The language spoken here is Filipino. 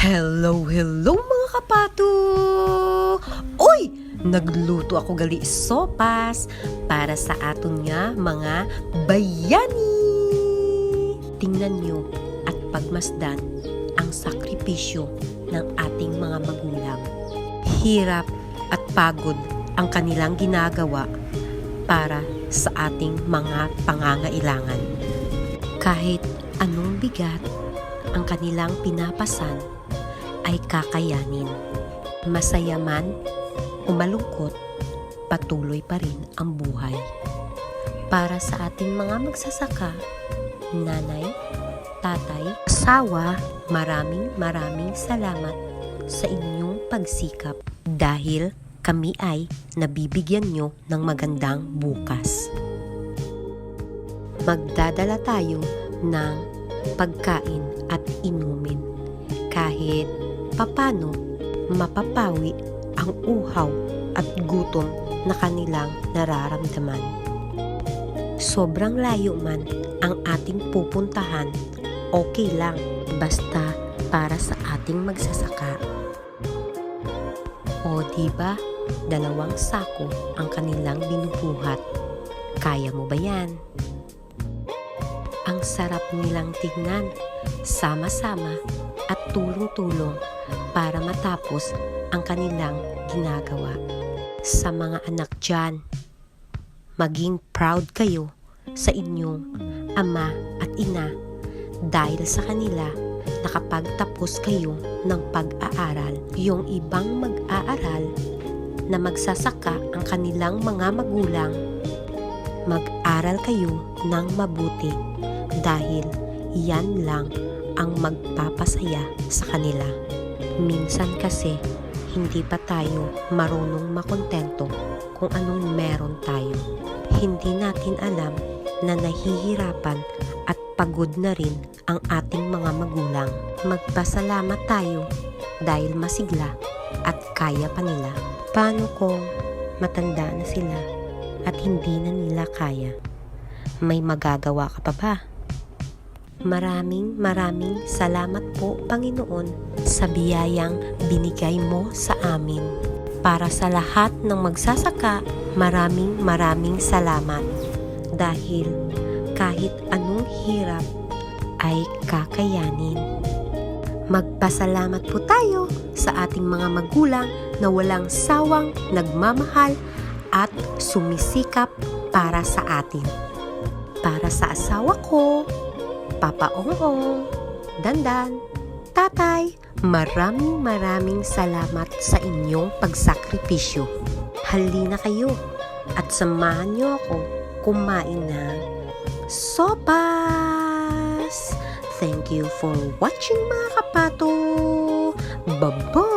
Hello, hello mga kapato! Uy! Nagluto ako gali sopas para sa aton nga mga bayani! Tingnan nyo at pagmasdan ang sakripisyo ng ating mga magulang. Hirap at pagod ang kanilang ginagawa para sa ating mga pangangailangan. Kahit anong bigat ang kanilang pinapasan ay kakayanin. Masaya man o malungkot, patuloy pa rin ang buhay. Para sa ating mga magsasaka, nanay, tatay, asawa, maraming maraming salamat sa inyong pagsikap dahil kami ay nabibigyan nyo ng magandang bukas. Magdadala tayo ng pagkain at inumin kahit papano mapapawi ang uhaw at gutom na kanilang nararamdaman. Sobrang layo man ang ating pupuntahan, okay lang basta para sa ating magsasaka. O di ba, dalawang sako ang kanilang binubuhat. Kaya mo ba yan? Ang sarap nilang tignan, sama-sama at tulong-tulong para matapos ang kanilang ginagawa. Sa mga anak dyan, maging proud kayo sa inyong ama at ina dahil sa kanila nakapagtapos kayo ng pag-aaral. Yung ibang mag-aaral na magsasaka ang kanilang mga magulang, mag-aral kayo ng mabuti dahil yan lang ang magpapasaya sa kanila. Minsan kasi hindi pa tayo marunong makontento kung anong meron tayo. Hindi natin alam na nahihirapan at pagod na rin ang ating mga magulang. Magpasalamat tayo dahil masigla at kaya pa nila. Paano kung matanda na sila at hindi na nila kaya? May magagawa ka pa ba? Maraming maraming salamat po Panginoon sa biyayang binigay mo sa amin. Para sa lahat ng magsasaka, maraming maraming salamat. Dahil kahit anong hirap ay kakayanin. Magpasalamat po tayo sa ating mga magulang na walang sawang nagmamahal at sumisikap para sa atin. Para sa asawa ko, Papa Ongong, Dandan, Tatay, maraming maraming salamat sa inyong pagsakripisyo. Halina kayo at samahan niyo ako kumain ng sopas. Thank you for watching mga kapato. Bye-bye!